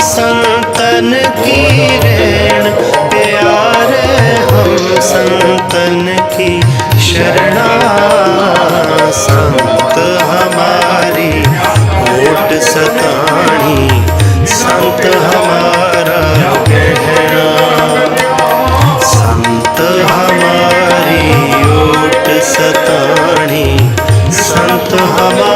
संतन की रैन प्यारे हम संतन की शरणा संत हमारी ओट सतानी संत हमारा कहना संत हमारी ओट सतानी संत हमारा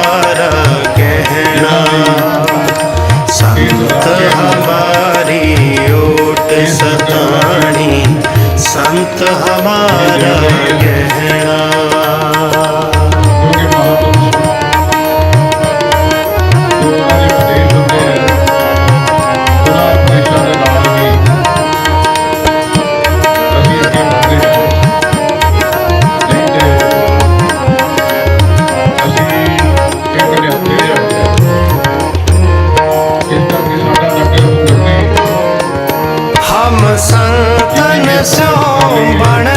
ਬਾਣੀ ਸੰਤ ਹਮਾਰਾ ਗਹਿਣਾ பாட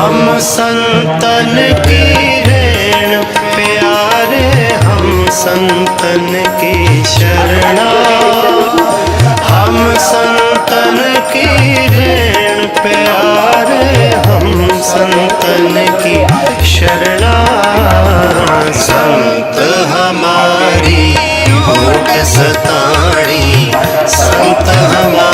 हम संतन की रेण प्यारे हम संतन की शरणा हम संतन की रेण प्यारे हम संतन की शरणा संत हमारी होठ सताणी संत हमारा